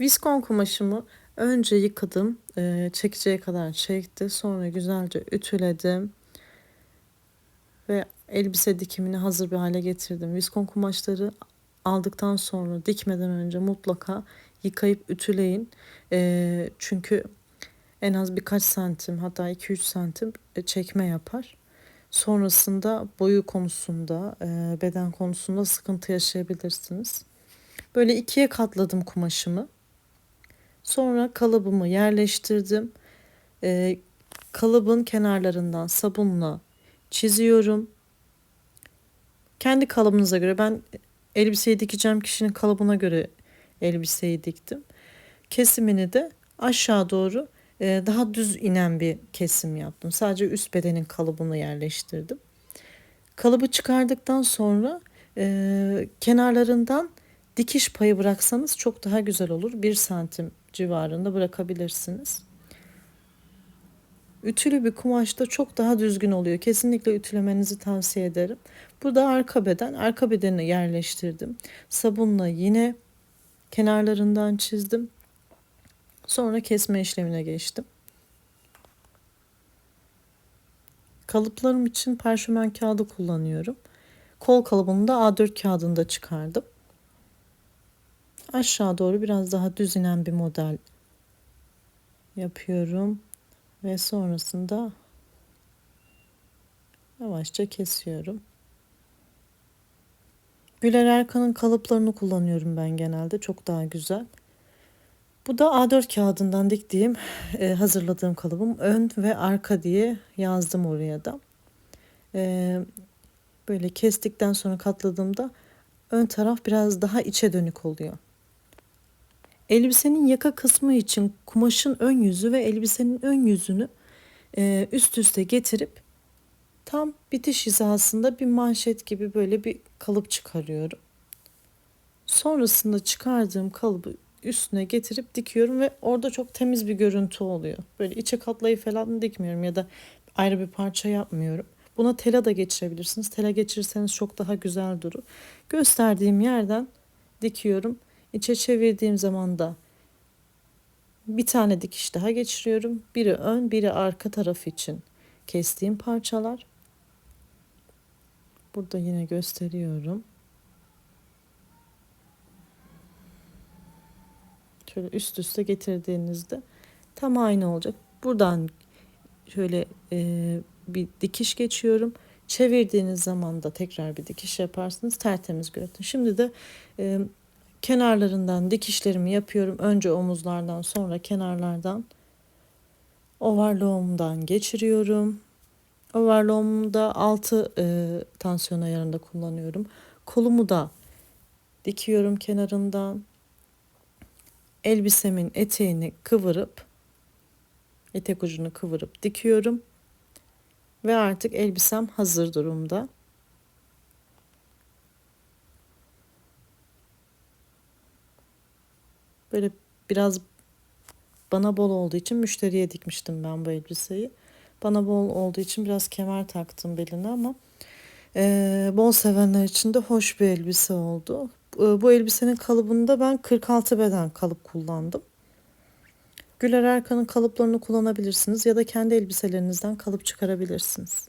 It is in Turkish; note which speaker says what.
Speaker 1: Viskon kumaşımı önce yıkadım. E, çekeceğe kadar çekti. Sonra güzelce ütüledim. Ve elbise dikimini hazır bir hale getirdim. Viskon kumaşları aldıktan sonra dikmeden önce mutlaka yıkayıp ütüleyin. E, çünkü en az birkaç santim hatta 2-3 santim çekme yapar. Sonrasında boyu konusunda, e, beden konusunda sıkıntı yaşayabilirsiniz. Böyle ikiye katladım kumaşımı. Sonra kalıbımı yerleştirdim. E, kalıbın kenarlarından sabunla çiziyorum. Kendi kalıbınıza göre ben elbiseyi dikeceğim kişinin kalıbına göre elbiseyi diktim. Kesimini de aşağı doğru e, daha düz inen bir kesim yaptım. Sadece üst bedenin kalıbını yerleştirdim. Kalıbı çıkardıktan sonra e, kenarlarından dikiş payı bıraksanız çok daha güzel olur. Bir santim civarında bırakabilirsiniz. Ütülü bir kumaşta çok daha düzgün oluyor. Kesinlikle ütülemenizi tavsiye ederim. Bu da arka beden. Arka bedeni yerleştirdim. Sabunla yine kenarlarından çizdim. Sonra kesme işlemine geçtim. Kalıplarım için parşömen kağıdı kullanıyorum. Kol kalıbını da A4 kağıdında çıkardım. Aşağı doğru biraz daha düz inen bir model yapıyorum ve sonrasında yavaşça kesiyorum. Güler Erkan'ın kalıplarını kullanıyorum ben genelde. Çok daha güzel. Bu da A4 kağıdından diktiğim, e, hazırladığım kalıbım. Ön ve arka diye yazdım oraya da. E, böyle kestikten sonra katladığımda ön taraf biraz daha içe dönük oluyor. Elbisenin yaka kısmı için kumaşın ön yüzü ve elbisenin ön yüzünü e, üst üste getirip tam bitiş hizasında bir manşet gibi böyle bir kalıp çıkarıyorum. Sonrasında çıkardığım kalıbı üstüne getirip dikiyorum ve orada çok temiz bir görüntü oluyor. Böyle içe katlayı falan dikmiyorum ya da ayrı bir parça yapmıyorum. Buna tela da geçirebilirsiniz. Tela geçirirseniz çok daha güzel durur. Gösterdiğim yerden dikiyorum. İçe çevirdiğim zaman da bir tane dikiş daha geçiriyorum. Biri ön, biri arka taraf için kestiğim parçalar. Burada yine gösteriyorum. şöyle üst üste getirdiğinizde tam aynı olacak. Buradan şöyle e, bir dikiş geçiyorum. Çevirdiğiniz zaman da tekrar bir dikiş yaparsınız. Tertemiz görüntü. Şimdi de e, kenarlarından dikişlerimi yapıyorum. Önce omuzlardan sonra kenarlardan overlock'umdan geçiriyorum. Overlock'umu da 6 e, tansiyon ayarında kullanıyorum. Kolumu da dikiyorum kenarından elbisemin eteğini kıvırıp etek ucunu kıvırıp dikiyorum. Ve artık elbisem hazır durumda. Böyle biraz bana bol olduğu için müşteriye dikmiştim ben bu elbiseyi. Bana bol olduğu için biraz kemer taktım beline ama e, bol sevenler için de hoş bir elbise oldu. Ee, bu elbisenin kalıbında ben 46 beden kalıp kullandım. Güler Erkan'ın kalıplarını kullanabilirsiniz ya da kendi elbiselerinizden kalıp çıkarabilirsiniz.